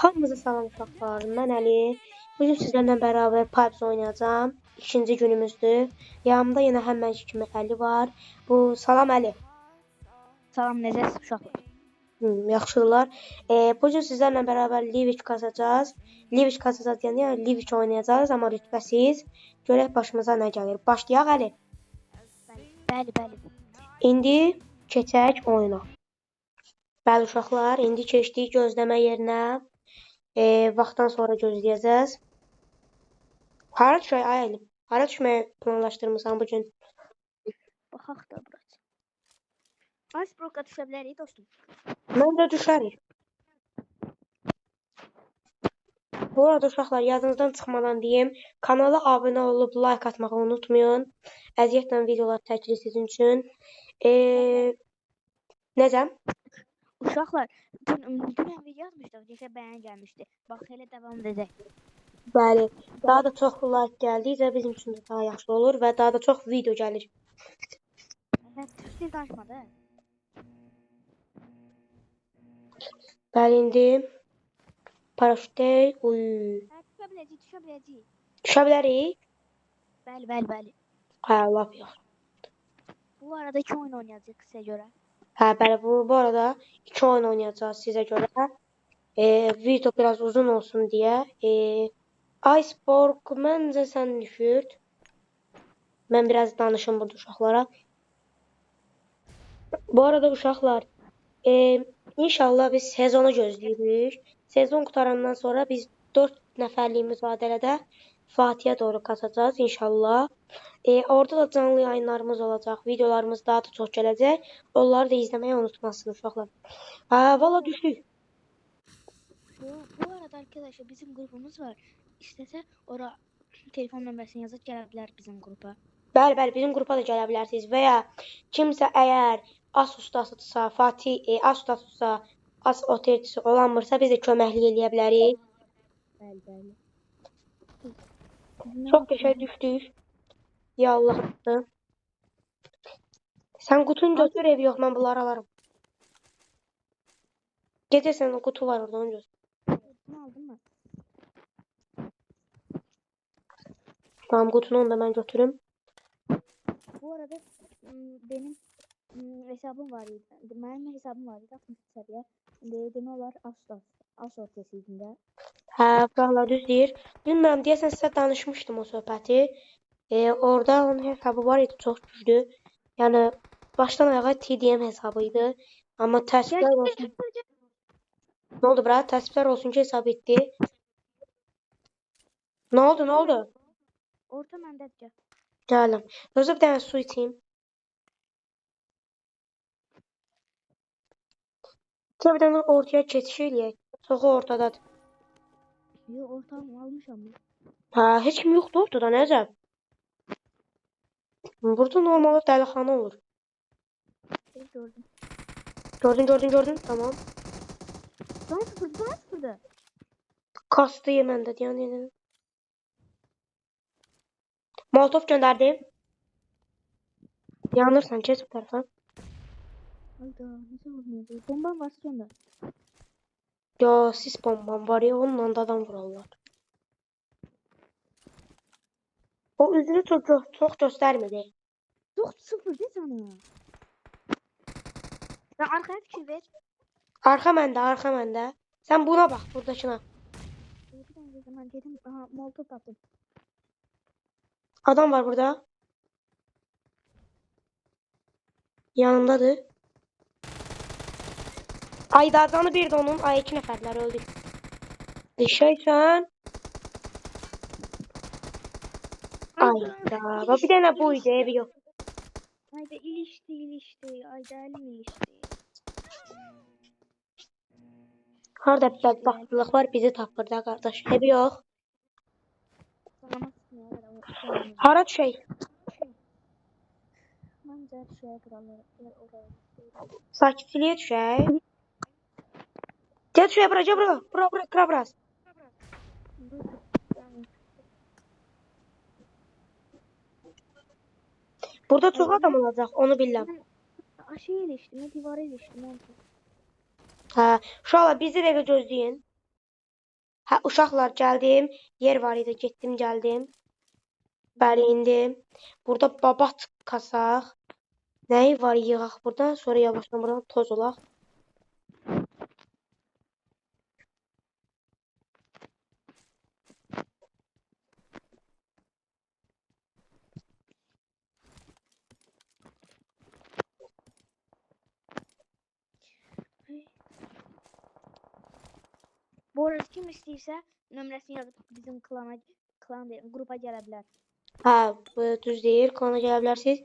Hamınıza salam uşaqlar. Mən Əli. Bugün sizlərlə bərabər PUBG oynayacağam. İkinci günümüzdür. Yanımda yenə həmənki kimi Əli var. Bu salam Əli. Salam necəsiz uşaqlar? Hmm, yaxşılar. E, bugün sizlərlə bərabər Livik qazacağız. Livik qazacağız yəni Livik oynayacağız amma rütbəsiz. Görək başımıza nə gəlir. Başlayaq Əli. Bəli, bəli. İndi keçək oyuna. Bəli uşaqlar, indi keçdik gözləmə yerinə. E, vaxtdan sonra gözləyəcəz. Hara düşək ay Əli? Hara düşməyi planlaşdırmısan bu gün? Baxaq da burası. Iceberg'a düşə bilərik dostum. Məncə düşərik. Bu arada uşaqlar yadınızdan çıxmadan deyim, kanala abunə olub like atmağı unutmayın. Əziyyətlə videolar çəkilir sizin üçün. E, necə? Uşaqlar, dün, dünən video yazmışdıq, neçə bəyən gəlmişdi. Bax, elə davam edəcək. Bəli, daha da çox like gəldikcə bizim üçün də daha yaxşı olur və daha da çox video gəlir. Sən türkçə danışmadı. Bəli, indi paraşütdə uy. Düşə biləcəyik, düşə biləcəyik. Düşə bilərik? Bəli, bəli, bəli. Hə, lap yaxşı. Bu arada iki oyun oynayacağıq sizə görə. Hə, bəli, bu bu arada iki oyun oynayacağız sizə görə. E, video biraz uzun olsun deyə. E, Iceborg məncə sən düşürt. Mən biraz danışım burada uşaqlara. Bu arada uşaqlar, e, inşallah biz sezonu gözləyirik. Sezon qutarandan sonra biz 4 nəfərlik mübadilədə Fatihə doğru qaçacağız inşallah. E, orada da canlı yayınlarımız olacaq. Videolarımız daha da çox gələcək. Onları da izləməyi unutmasın uşaqlar. Ha, valla düşdük. Bu, bu arada arkadaşlar bizim grubumuz var. İstəsə ora telefon nömrəsini yazıb gələ bilər bizim qrupa. Bəli, bəli, bizim qrupa da gələ bilərsiniz və ya kimsə əgər as ustasıdırsa, Fatih e, as ustasıdırsa, as otelçisi olanmırsa biz də köməklik eləyə bilərik. Bəli, bəli. Çox qəşəng düşdük. Ya Allahım. Sən qutunu götür, ev yox, mən bunları alaram. Gecə sən o qutu var orada, onu götür. Bunu aldın mı? Tamam, qutunu onu da mən götürüm. Bu arada m, benim m, hesabım var idi. Benim hesabım var idi 60 seviye. De, demək olar Astos. Astos idi. Hə, uşaqlar düz deyir. Bilmirəm, deyəsən sizə danışmışdım o söhbəti. E, orada onun hesabı var idi, çox güclü. Yəni başdan ayağa TDM hesabı idi. Amma təəssüflər olsun. Nə oldu bura? Təəssüflər olsun ki, hesab etdi. Nə oldu, nə oldu? Orta məndədir. Gəldim. Özü bir dənə su içeyim. Gəl bir dənə ortaya keçiş eləyək. Soğu ortadadır. Yo ortam almışam ben. Hə, heç kim yoxdur ortada, nəcəb? Burada normal dəlixana olur. Gördüm. Gördün, gördün, gördün. Tamam. Sana sıfırdı, sana sıfırdı. Kastı yeməndə deyən yenə. Molotov göndərdim. Yanırsan, keç bu tərəfə. Hayda nasıl vurmuyordu? Bomban varsa gönder. Ya sis bombam var ya, onunla da adam vurarlar. O üzünü çox, çox göstərmədi. Çok sıfır de sana. Sen arkaya fikir ver. Arxa məndə, arxa məndə. Sən buna Bir tane zaman dedim aha molotof taptım. Adam var burada. Yanımdadır. Aydarcanı bir də onun, ay iki nəfərlər öldük. Düşəysən. Ayda. Bir dənə bu idi, evi yox. Hayda ilişti ilişti. Ayda elim ilişti. Harda bir baxtılıq var, bizi tapır da qardaş. Evi yox. Hara düşək? Şeye kralları. Gel bura, gəl bura. Bura, bura, bura, bura. Burada çox adam olacaq, onu bilirəm. Aşağı iliştim. Divara iliştim. Hə, uşaqlar bizi dəqiqə gözləyin. Hə, uşaqlar gəldim. Yer var idi, getdim, gəldim. Bəli, indi burada babat kasaq. Nəyi var yığaq buradan, sonra yavaşdan buradan toz olaq. Bu arada kim istəyirsə nömrəsini yazıb bizim klana klan deyim, qrupa gələ bilər. Hə, bu düz deyil, kanala gələ bilərsiniz.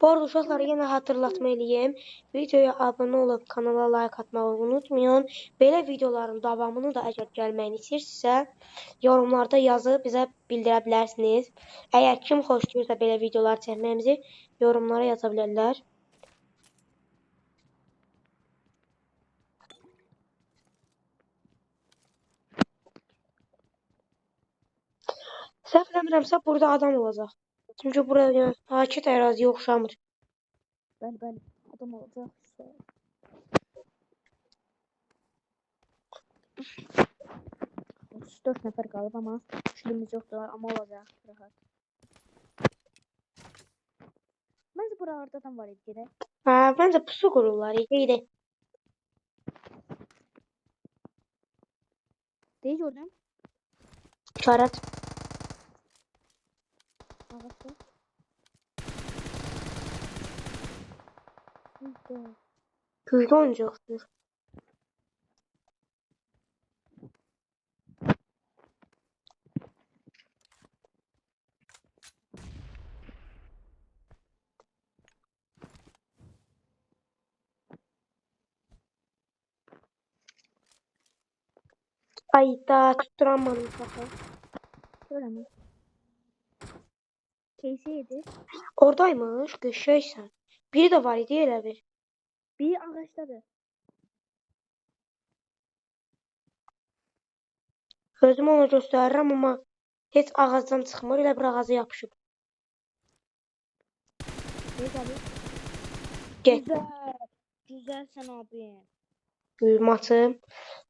Bu arada uşaqlara yenə hatırlatma eləyim. Videoya abunə olub kanala like atmağı unutmayın. Belə videoların davamını da əgər gəlməyini istəyirsinizsə, yorumlarda yazıb bizə bildirə bilərsiniz. Əgər kim xoşlayırsa belə videolar çəkməyimizi yorumlara yaza bilərlər. Səhv eləmirəmsə burada adam olacaq. Çünki burada sakit əraziyə oxşamır. Bəli, bəli. Adam olacaq. dörd nəfər qalıb amma işimiz yoxdur, amma olacaq rahat. Məncə buralarda adam var idi gedək. Hə, məncə pusu qururlar. İyi Deyi gördüm. İşarət. Ağaçta. Güzel. Güclü oyuncaksınız. Ay da tutturamadım kafa. Şöyle Casey yedi. Oradaymış, geçeysen. Biri de var idi elə bir. Biri ağaçtadır. Gözümü ona göstərirəm amma heç ağacdan çıxmır, elə bir ağaca yapışıb. Deyi abi. Get. Güzel. Güzel sen abi. Matı.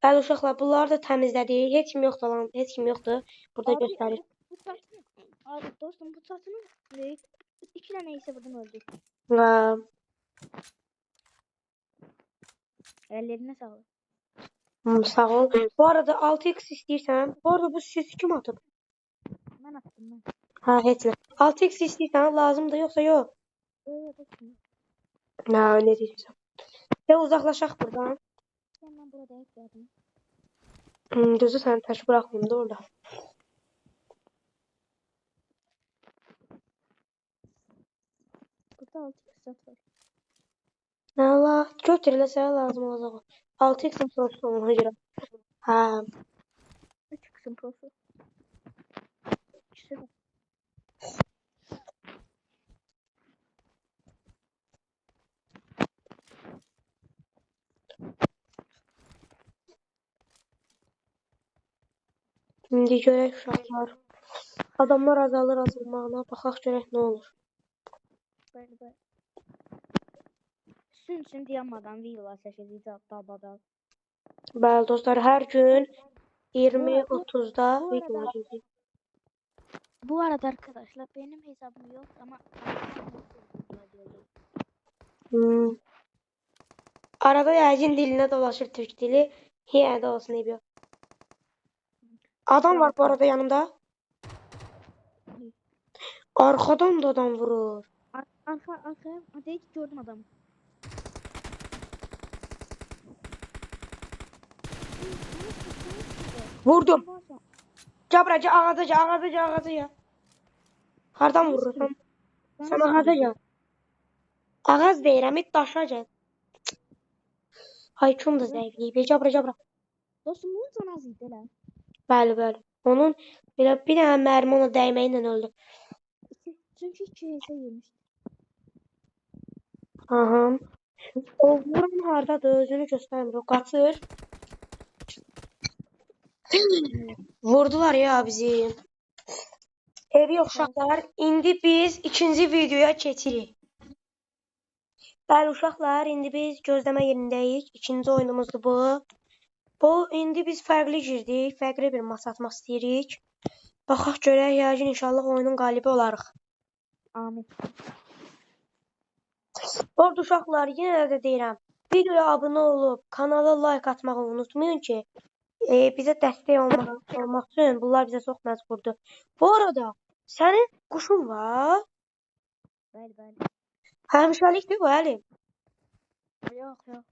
Bəli uşaqlar, bunları da təmizlədik. Heç kim yoxdur lan, heç kim yoxdur. Burada Abi, göstərir. Abi dostum bu saçını e, iki tane ise buradan öldük. Hə, Ellerine sağlık. hı, sağ ol. Bu arada 6x istəyirsən, bu arada bu siz kim atıb? Ben attım ben. Hə, heç nə. 6x istəyirsən, lazımdır yoxsa yox? Hə, nə deyirsən? Ya uzaqlaşaq buradan. Sen ben burada geldim. Hı, Düzü səni tək buraxmayım da orada. Altı kısat var. Allah, götür elə sənə lazım olacaq. o. 6x-in prosu ona görə. Hə, Üç kısım prosu. İkisi de. indi görək uşaqlar. Adamlar azalır azalmağına, baxaq görək nə olur. Böyle böyle. İçin dayanmadan villa seçeceğiz babada. Bəli dostlar, hər gün 20-30-da bu video çəkəcəyik. Bu arada arkadaşlar benim hesabım yok ama Hmm. Arada yəqin dilinə dolaşır türk dili. Yenə də olsun yox. Adam var bu arada yanımda. Arxadan da adam vurur. Ar arka arkaya hadi gördüm adamı. Vurdum. Cabra, ca- ağaca, ca- ağaca, ca- ağaca ya. Hardan vurursan? Sən ağaca gəl. Ağac deyirəm, et daşa gəl. Hayküm da zəifliyib. Cabra, cabra. Dostum bunun canı az idi lan. Bəli, bəli. Onun belə bir dənə mərmi ona dəyməyi ilə öldü. İki, çünkü iki hese yemişti. Aha. O vuran hardadır? Özünü göstərmir. O qaçır. Vurdular ya bizi. Evi uşaqlar, indi biz ikinci videoya keçirik. Bəli uşaqlar, indi biz gözləmə yerindəyik. İkinci oyunumuzdur bu. Bu indi biz fərqli girdik. Fərqli bir masa atmaq istəyirik. Baxaq görək yəqin inşallah oyunun qalibi olarıq. Amin. Orada uşaqlar yenə də deyirəm. Videoya abunə olub kanala like atmağı unutmayın ki, e, bizə dəstək olmaq, olmaq üçün bunlar bizə çox məcburdur. Bu arada sənin quşun var? Bəli, bəli. Həmişəlikdir bu Əli. Yox, yox.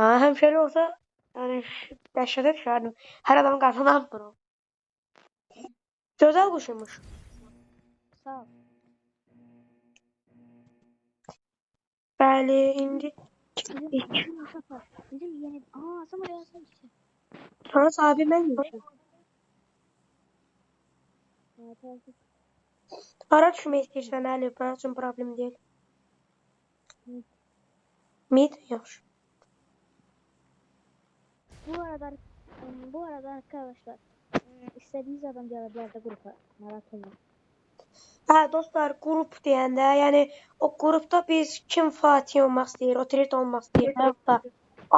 Ha, həmişəlik olsa yəni dəhşətə düşərdim. Hər adam qazanır bunu. Gözəl quşmuş. Sağ ol. Bəli, indi Bizim, bizim yeni... Aa, sen oraya yazın işte. sana sahibi mən yemişəm. Evet, evet. Ara düşmək istəyirsən Əli, mənim üçün problem deyil. Mid. Yaxşı. Bu arada, bu arada arkadaşlar, istediğiniz adam gelebilir de grupa. Merak olmayın. Hə, dostlar, qrup deyəndə, yəni o qrupda biz kim Fatih olmaq istəyir, otorit olmaq istəyir, da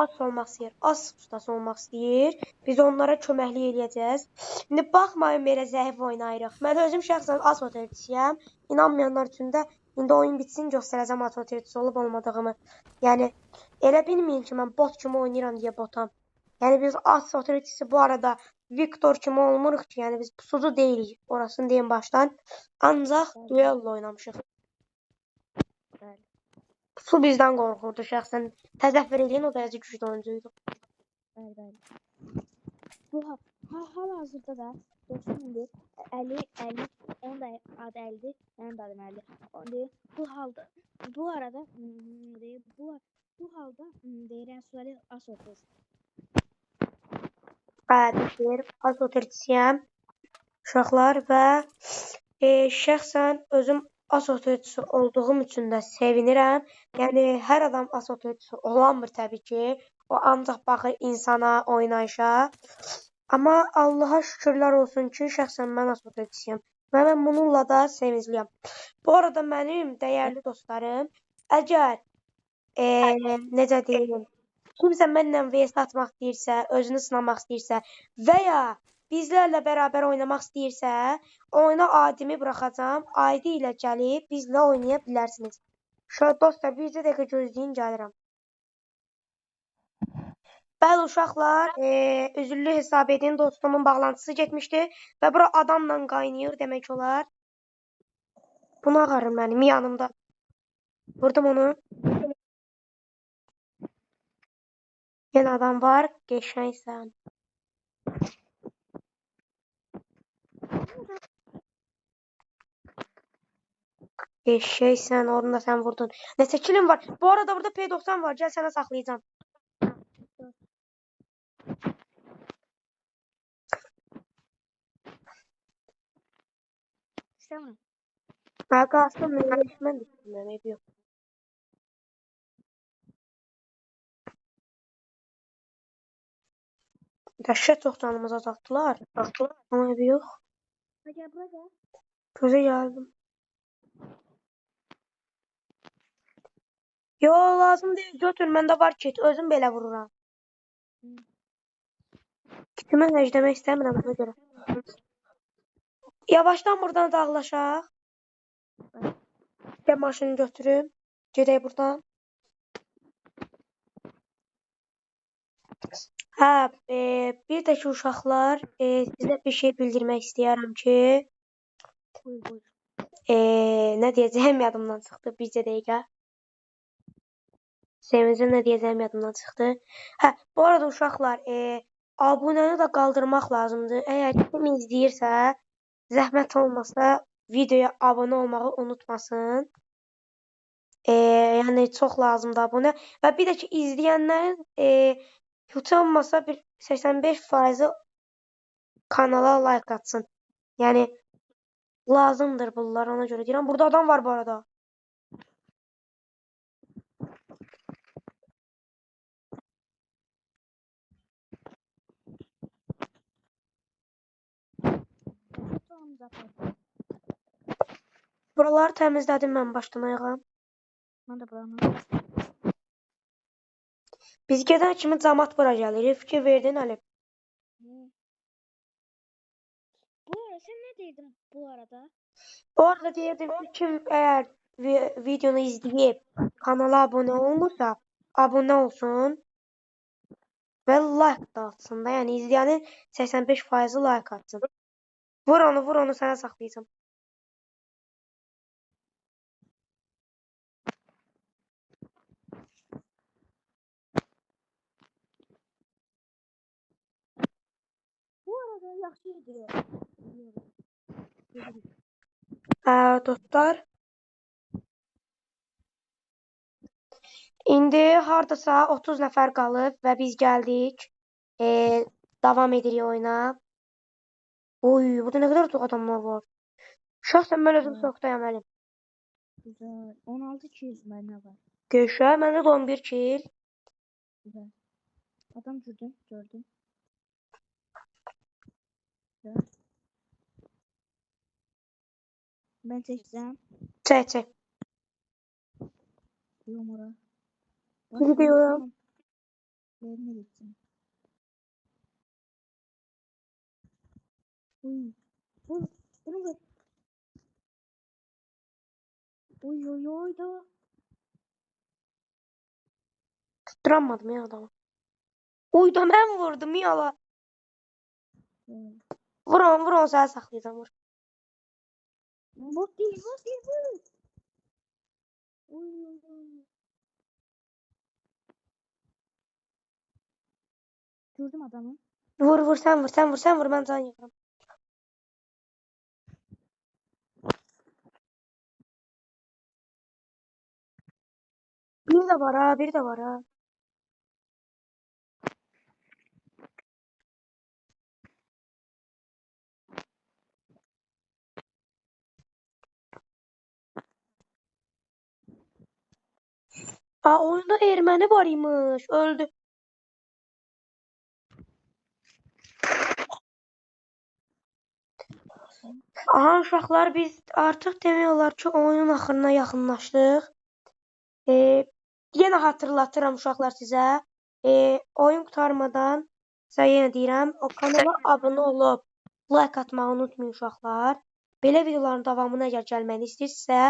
as olmaq istəyir, as ustası olmaq istəyir, biz onlara köməklik eləyəcəyik. İndi baxmayın belə zəif oynayırıq. Mən özüm şəxsən as otoritçiyəm. İnanmayanlar üçün də indi oyun bitsin göstərəcəm as otoritçisi olub olmadığımı. Yəni elə bilməyin ki, mən bot kimi oynayıram deyə botam. Yəni biz as otoritçisi bu arada Viktor kimi olmuruq ki, yəni biz pusucu deyilik. Orasını deyim başdan. Ancaq duello oynamışıq. Bəli. Su bizdən qorxurdu şəxsən. Təzəffür eləyin o dərəcə güclü oyuncuydu. Bəli, bəli. Bu ha, ha hal-hazırda da dostum indi Əli, Əli, onun da adı Əlidir, mənim də adım Əlidir. Onda bu halda, bu arada, deyir, bu, bu halda ım, deyirəm, Suali Asotuz. Qəddir, az otoritçiyəm. Uşaqlar və e, şəxsən özüm as otoritçisi olduğum üçün də sevinirəm. Yəni hər adam as otoritçisi olamır təbii ki. O ancaq baxır insana, oynayışa. Amma Allaha şükürlər olsun ki, şəxsən mən as otoritçisiyəm. Və mən bununla da sevincliyəm. Bu arada mənim dəyərli dostlarım, əgər e, necə deyim, kimsə mənlə VS atmaq istəyirsə, özünü sınamaq istəyirsə və ya bizlərlə bərabər oynamaq istəyirsə, oyuna adimi buraxacağam. ID ilə gəlib bizlə oynaya bilərsiniz. Şöyle dostlar, bircə dəqiqə gözləyin, gəlirəm. Bəli uşaqlar, e, üzürlü hesab edin, dostumun bağlantısı getmişdi və bura adamla qaynayır demək olar. Bunu ağarır mənim yanımda. Vurdum onu. Yenə adam var, qəşəngsən. Eşşəksən, onu da sən vurdun. Neçə kilim var? Bu arada burada P90 var. Gəl sənə saxlayacağam. İstemiyorum. Hə, qalsın, mən mən də Dəhşət çox canımızı azaltdılar. Azaltdılar. Amma eybi yox. Hadi gel buraya gel. Gözə gəldim. Yo, lazım deyil. Götür, məndə var kit. Özüm belə vururam. Kitimi həcləmək istəmirəm ona görə. Yavaşdan buradan dağlaşaq. Gəl maşını götürüm. Gedək buradan. Hə, e, bir də ki uşaqlar, e, sizə bir şey bildirmək istəyirəm ki, Buyur buyur. e, nə deyəcəyim yadımdan çıxdı. Bircə dəqiqə. Sevincim nə deyəcəyim yadımdan çıxdı. Hə, bu arada uşaqlar, e, abunəni də qaldırmaq lazımdır. Əgər kim izləyirsə, zəhmət olmasa videoya abunə olmağı unutmasın. E, yəni çox lazımdır abunə və bir də ki izləyənlərin e, olmasa bir 85% kanala like atsın. Yəni lazımdır bunlar ona görə deyirəm. Burada adam var bu arada. Buraları təmizlədim mən başdan ayağa. Ben de buranı. Biz gedən kimi cəmat bura gəlir. Fikir verdin? Hı. Bu arada sen ne dedin bu arada? Orada deyirdim ki, kim vi- videonu izləyib kanala abunə olmursa, abunə olsun və like da atsın da. Yəni izləyənin 85% like atsın. Vur onu, vur onu sənə saxlayacağam. Biliyorum. Hə, dostlar. İndi hardasa 30 nəfər qalıb və biz gəldik. E, davam edirik oyuna. Oy, burada nə qədər çox adamlar var. Şəxsən mən özüm çoxdayam Əli. Güzel. 16 200 bende var. Görüşə, məndə də 11 kill. Adam gördüm. Gördüm. Ben çekeceğim. Çək, çək. Yumura. Gidiyorum. Yerine gitsin. Uy. Uy. Bunu ver. Uy uy uy da. Tutturamadım ya adamı. Uy da mən vurdum yala. Evet. Vur onu, vur onu sənə saxlayacağam, vur. Bot değil, bot değil, uy. Gördüm adamı. Vur, vur, sən vur, sən vur, sən vur, mən can yığıram. Bir də var ha, bir də var ha. Aa, oyunda erməni var imiş, öldü. Aha uşaqlar biz artıq demək olar ki, oyunun axırına yaxınlaşdıq. E, yenə xatırlatıram uşaqlar sizə. E, oyun qurtarmadan sizə yenə deyirəm, o kanala abunə olub like atmağı unutmayın uşaqlar. Belə videoların davamına əgər gəlməni istəyirsinizsə,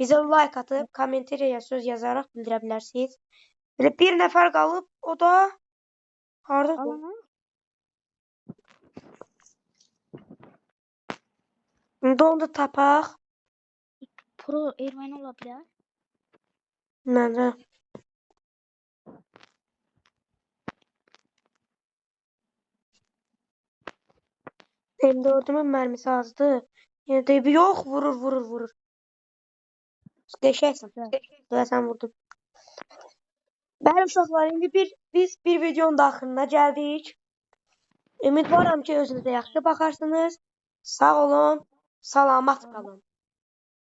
bizə like atıb kommentariyaya söz yazaraq bildirə bilərsiniz. Belə bir nəfər qalıb, o da hardadır? İndi onu da tapaq. Pro Ermeni olabilir. Məncə. M4-ümün mərmisi azdır. Yəni də yox, vurur, vurur, vurur. Güzel. Deyəsən vurdum. Bəli uşaqlar, indi bir biz bir videonun da axırına gəldik. Ümidvaram ki, özünüzə yaxşı baxarsınız. Sağ olun, salamat qalın.